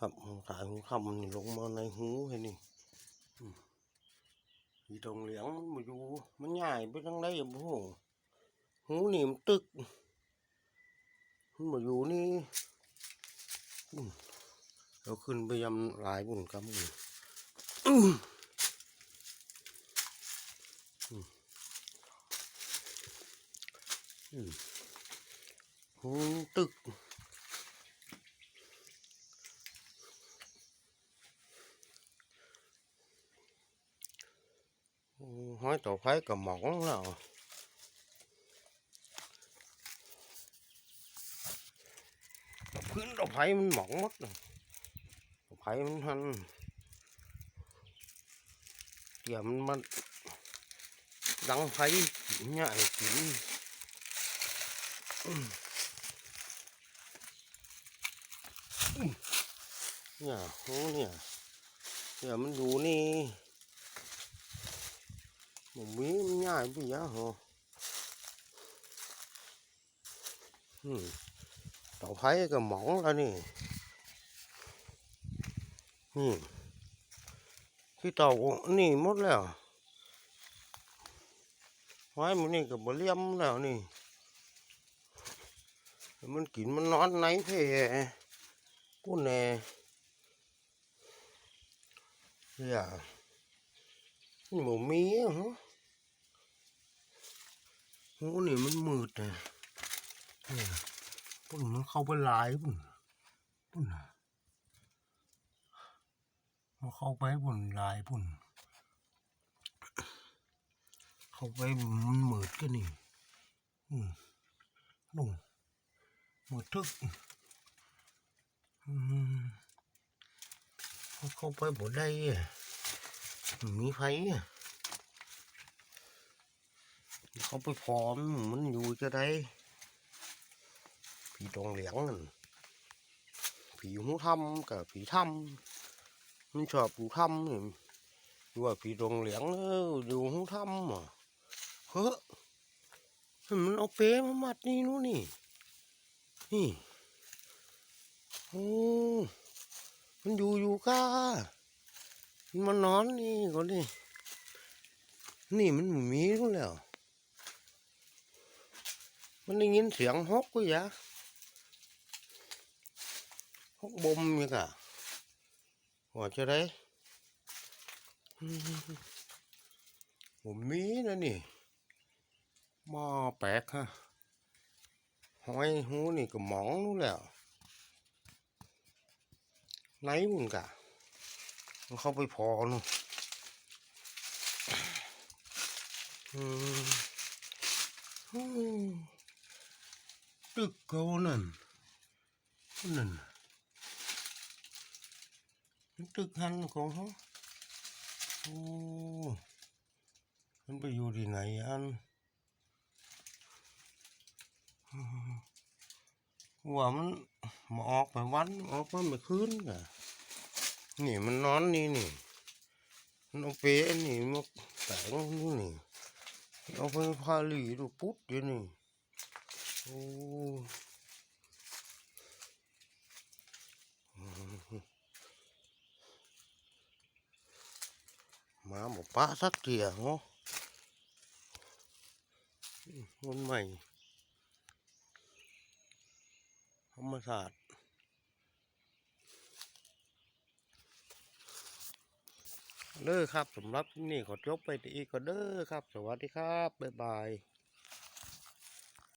ครับขายหูคำมันลงมาในหูเห็นนี่อีตรงเหลียงมันมาอยู่ มันใหญ่ไปทางไหนอย่าบ่ฮู้หูนี่มันตึก มันมาอยู่นี่เราขึ้นไปยำหลายบุญครับบุญอืมอืมอืมหูตึก hói tổ khoái cầm mỏng nào khuyến tổ phải mình mỏng mất rồi. Đâu phải mình hành giờ mình mình đăng thấy nhạy chỉ nhà hố nè giờ mình dù nè mí nhai bây giờ hồ ừ. cậu thấy cái mỏng lên nè Khi cái cũng nè mất rồi hoài mình nè cái bờ liêm nào nè mình kín mình nón nấy thì con nè. Dạ. Một mía hả? โอ้นี่มันมืดอะเนี่ยปุ่นมันเข้าไปหลายปุ่นปุ่นน่ะมันเข้าไปปุ่นหลายปุ่นเข้าไปมันมืดก็นี่อืมนู่นมืดทึกอืมเข้าไปบ่ได้อะมีไฟอะ เขาไปพร้อมมันอยู่จะได้ผีตรงเหลียงนั่นผีหูถ้ำกับผีถ้ำมันชอบอยู่ถ้ำนี่อยู่ว่าผีตรงเหลียงเอออยู่หูถ้ำอะเฮ้ยมันเอาเป๊มามัดนี่นู้นนี่นี่โอ้มันอยู่อยู่ก้ามันนอนนี่ก็นี่นี่มันมีแล้ว มันได้ยินเสียงฮกก็ยะฮกบมยังกะว่าจะได้ผมมีนะนี่ม้อแปลกฮะหอยหูนี่ก็หมองนู้นแล้วไหนบุญกะมันเข้าไปพอนู่นอืม อืมตึกเขานั่นนั่นมันตึกหันของเขาโอ้มันไปอยู่ที่ไหนอันอืมว่ามันมาออก ไปวันออกมาไม่คืนกะนี่มันนอนนี่นี่มันเอาเป๊ะนี่มาแต่งนี่นี่เหลีดูปุ๊ดอยู่นี่โอ้มาสักเทียงะมันใหม่ ธรรมศาสตร์เด้อครับสำหรับนี่ขอจบไปที่อีกก็เด้อครับ สวัสดีครับ บ๊ายบาย